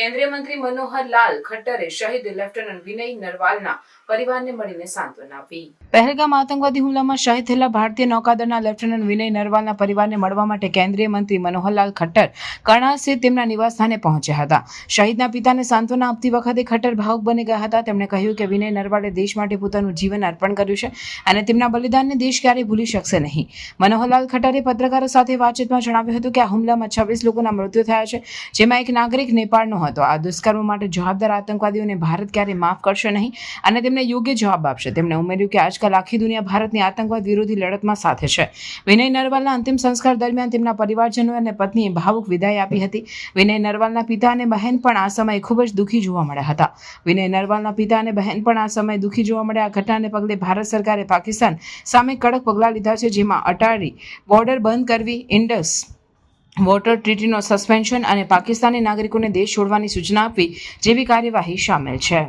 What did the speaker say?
કેન્દ્રીય મંત્રી મનોહર લાલ ખટ્ટરે શહીદ લેફ્ટનન્ટ વિનય નરવાલના પરિવારને મળીને સાંત્વના આપી. પહેલગામ આતંકવાદી હુમલામાં શહીદ થયેલા ભારતીય નૌકાદળના લેફ્ટનન્ટ વિનય નરવાલના પરિવારને મળવા માટે કેન્દ્રીય મંત્રી મનોહરલાલ ખટ્ટર કરણાલ સ્થિત તેમના નિવાસસ્થાને પહોંચ્યા હતા. શહીદના પિતાને સાંત્વના આપતી વખતે ખટ્ટર ભાવુક બની ગયા હતા. તેમણે કહ્યું કે વિનય નરવાલે દેશ માટે પોતાનું જીવન અર્પણ કર્યું છે અને તેમના બલિદાનને દેશ ક્યારેય ભૂલી શકશે નહીં. મનોહરલાલ ખટ્ટરે પત્રકારો સાથે વાતચીતમાં જણાવ્યું હતું કે આ હુમલામાં છવ્વીસ લોકોના મૃત્યુ થયા છે, જેમાં એક નાગરિક નેપાળનો હતો. આ દુષ્કર્મ માટે જવાબદાર આતંકવાદીઓને ભારત ક્યારેય માફ કરશે નહીં અને તેમને યોગ્ય જવાબ આપશે. તેમણે ઉમેર્યું કે આજકાલ આખી દુનિયા ભારતની આતંકવાદ વિરોધી લડતમાં સાથે છે. વિનય નરવાલના અંતિમ સંસ્કાર દરમિયાન તેમના પરિવારજનો અને પત્નીએ ભાવુક વિદાય આપી હતી. વિનય નરવાલના પિતા અને બહેન પણ આ સમયે ખૂબ જ દુઃખી જોવા મળ્યા હતા. વિનય નરવાલના પિતા અને બહેન પણ આ સમયે દુઃખી જોવા મળ્યા. આ ઘટનાને પગલે ભારત સરકારે પાકિસ્તાન સામે કડક પગલાં લીધા છે, જેમાં અટારી બોર્ડર બંધ કરવી, ઇન્ડસ વોટર ટ્રીટીનો સસ્પેન્શન અને પાકિસ્તાની નાગરિકોને દેશ છોડવાની સૂચના આપવી જેવી કાર્યવાહી સામેલ છે.